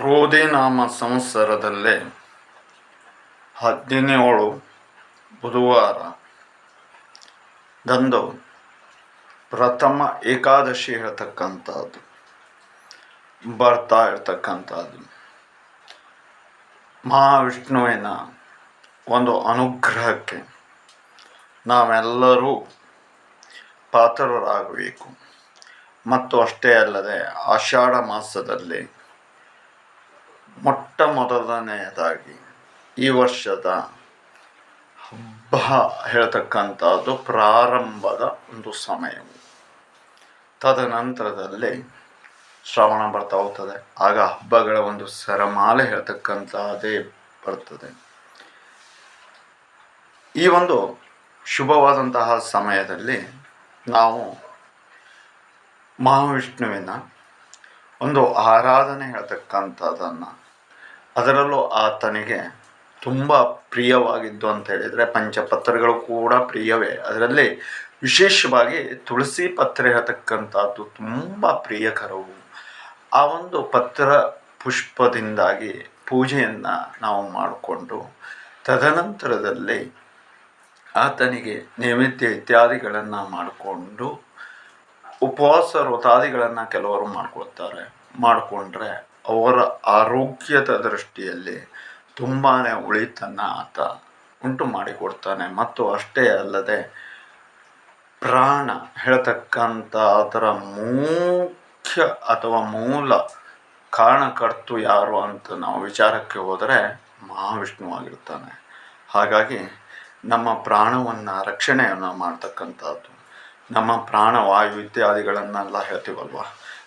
ಕ್ರೋಧಿ ನಾಮ ಸಂವತ್ಸರದಲ್ಲೇ ಹದಿನೇಳು ಬುಧವಾರ ದಂದು ಪ್ರಥಮ ಏಕಾದಶಿ ಹೇಳ್ತಕ್ಕಂಥದ್ದು, ಬರ್ತಾ ಇರ್ತಕ್ಕಂಥದ್ದು ಮಹಾವಿಷ್ಣುವಿನ ಒಂದು ಅನುಗ್ರಹಕ್ಕೆ ನಾವೆಲ್ಲರೂ ಪಾತ್ರರಾಗಬೇಕು. ಮತ್ತು ಅಷ್ಟೇ ಅಲ್ಲದೆ ಆಷಾಢ ಮಾಸದಲ್ಲಿ ಮೊಟ್ಟ ಮೊದಲನೆಯದಾಗಿ ಈ ವರ್ಷದ ಹಬ್ಬ ಹೇಳ್ತಕ್ಕಂಥದ್ದು ಪ್ರಾರಂಭದ ಒಂದು ಸಮಯವು. ತದನಂತರದಲ್ಲಿ ಶ್ರವಣ ಬರ್ತಾ ಹೋಗ್ತದೆ. ಆಗ ಹಬ್ಬಗಳ ಒಂದು ಸರಮಾಲೆ ಹೇಳ್ತಕ್ಕಂಥದ್ದೇ ಬರ್ತದೆ. ಈ ಒಂದು ಶುಭವಾದಂತಹ ಸಮಯದಲ್ಲಿ ನಾವು ಮಹಾವಿಷ್ಣುವಿನ ಒಂದು ಆರಾಧನೆ ಹೇಳ್ತಕ್ಕಂಥದ್ದನ್ನು ಅದರಲ್ಲೂ ಆತನಿಗೆ ತುಂಬ ಪ್ರಿಯವಾಗಿದ್ದು ಅಂತ ಹೇಳಿದರೆ ಪಂಚಪತ್ರಗಳು ಕೂಡ ಪ್ರಿಯವೇ. ಅದರಲ್ಲಿ ವಿಶೇಷವಾಗಿ ತುಳಸಿ ಪತ್ರ ಹೇಳ್ತಕ್ಕಂಥದ್ದು ತುಂಬ ಪ್ರಿಯಕರವು. ಆ ಒಂದು ಪತ್ರ ಪುಷ್ಪದಿಂದಾಗಿ ಪೂಜೆಯನ್ನು ನಾವು ಮಾಡಿಕೊಂಡು ತದನಂತರದಲ್ಲಿ ಆತನಿಗೆ ನೈವೇದ್ಯ ಇತ್ಯಾದಿಗಳನ್ನು ಮಾಡಿಕೊಂಡು ಉಪವಾಸ ವ್ರತಾದಿಗಳನ್ನು ಕೆಲವರು ಮಾಡ್ಕೊಳ್ತಾರೆ. ಮಾಡಿಕೊಂಡ್ರೆ ಅವರ ಆರೋಗ್ಯದ ದೃಷ್ಟಿಯಲ್ಲಿ ತುಂಬಾ ಉಳಿತನ್ನು ಆತ ಉಂಟು ಮಾಡಿಕೊಡ್ತಾನೆ. ಮತ್ತು ಅಷ್ಟೇ ಅಲ್ಲದೆ ಪ್ರಾಣ ಹೇಳ್ತಕ್ಕಂಥ ಅದರ ಮುಖ್ಯ ಅಥವಾ ಮೂಲ ಕಾರಣಕರ್ತು ಯಾರು ಅಂತ ನಾವು ವಿಚಾರಕ್ಕೆ ಹೋದರೆ ಮಹಾವಿಷ್ಣುವಾಗಿರ್ತಾನೆ ಹಾಗಾಗಿ ನಮ್ಮ ಪ್ರಾಣವನ್ನು ರಕ್ಷಣೆಯನ್ನು ಮಾಡ್ತಕ್ಕಂಥದ್ದು, ನಮ್ಮ ಪ್ರಾಣವಾಯು ಇತ್ಯಾದಿಗಳನ್ನೆಲ್ಲ ಹೇಳ್ತೀವಲ್ವ?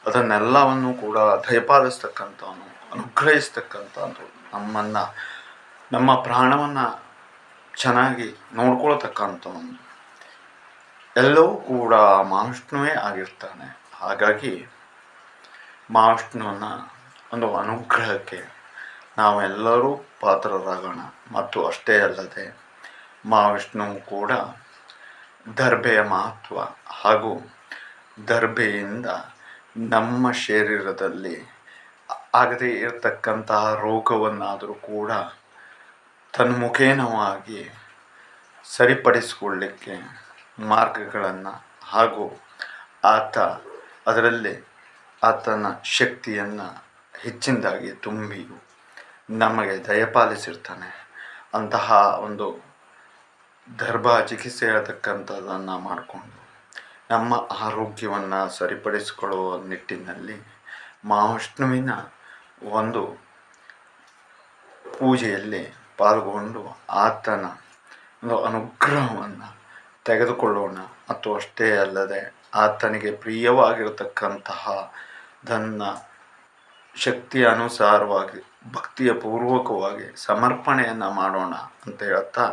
ಅದನ್ನೆಲ್ಲವನ್ನು ಕೂಡ ದಯಪಾಲಿಸ್ತಕ್ಕಂಥವನು ಅನುಗ್ರಹಿಸ್ತಕ್ಕಂಥದ್ದು ನಮ್ಮನ್ನು, ನಮ್ಮ ಪ್ರಾಣವನ್ನು ಚೆನ್ನಾಗಿ ನೋಡ್ಕೊಳ್ತಕ್ಕಂಥವನು. ಎಲ್ಲವೂ ಕೂಡ ಮಹಾವಿಷ್ಣುವೇ ಆಗಿರ್ತಾನೆ. ಹಾಗಾಗಿ ಮಹಾವಿಷ್ಣುವನ್ನ ಒಂದು ಅನುಗ್ರಹಕ್ಕೆ ನಾವೆಲ್ಲರೂ ಪಾತ್ರರಾಗೋಣ. ಮತ್ತು ಅಷ್ಟೇ ಅಲ್ಲದೆ ಮಹಾವಿಷ್ಣು ಕೂಡ ದರ್ಬೆಯ ಮಹತ್ವ ಹಾಗೂ ದರ್ಬೆಯಿಂದ ನಮ್ಮ ಶರೀರದಲ್ಲಿ ಆಗದೇ ಇರತಕ್ಕಂತಹ ರೋಗವನ್ನಾದರೂ ಕೂಡ ತನ್ಮುಖೇನವಾಗಿ ಸರಿಪಡಿಸಿಕೊಳ್ಳಿಕ್ಕೆ ಮಾರ್ಗಗಳನ್ನು ಹಾಗೂ ಆತ ಅದರಲ್ಲಿ ಆತನ ಶಕ್ತಿಯನ್ನು ಹೆಚ್ಚಿನದಾಗಿ ತುಂಬಿ ನಮಗೆ ದಯಪಾಲಿಸಿರ್ತಾನೆ. ಅಂತಹ ಒಂದು ದರ್ಭ ಚಿಕಿತ್ಸೆ ಹೇಳ್ತಕ್ಕಂಥದ್ದನ್ನು ಮಾಡಿಕೊಂಡು ನಮ್ಮ ಆರೋಗ್ಯವನ್ನು ಸರಿಪಡಿಸಿಕೊಳ್ಳುವ ನಿಟ್ಟಿನಲ್ಲಿ ಮಹಾವಿಷ್ಣುವಿನ ಒಂದು ಪೂಜೆಯಲ್ಲಿ ಪಾಲ್ಗೊಂಡು ಆತನ ಒಂದು ಅನುಗ್ರಹವನ್ನು ತೆಗೆದುಕೊಳ್ಳೋಣ. ಮತ್ತು ಅಷ್ಟೇ ಅಲ್ಲದೆ ಆತನಿಗೆ ಪ್ರಿಯವಾಗಿರತಕ್ಕಂತಹ ತನ್ನ ಶಕ್ತಿಯ ಅನುಸಾರವಾಗಿ, ಭಕ್ತಿಯ ಪೂರ್ವಕವಾಗಿ ಸಮರ್ಪಣೆಯನ್ನು ಮಾಡೋಣ ಅಂತ ಹೇಳ್ತಾ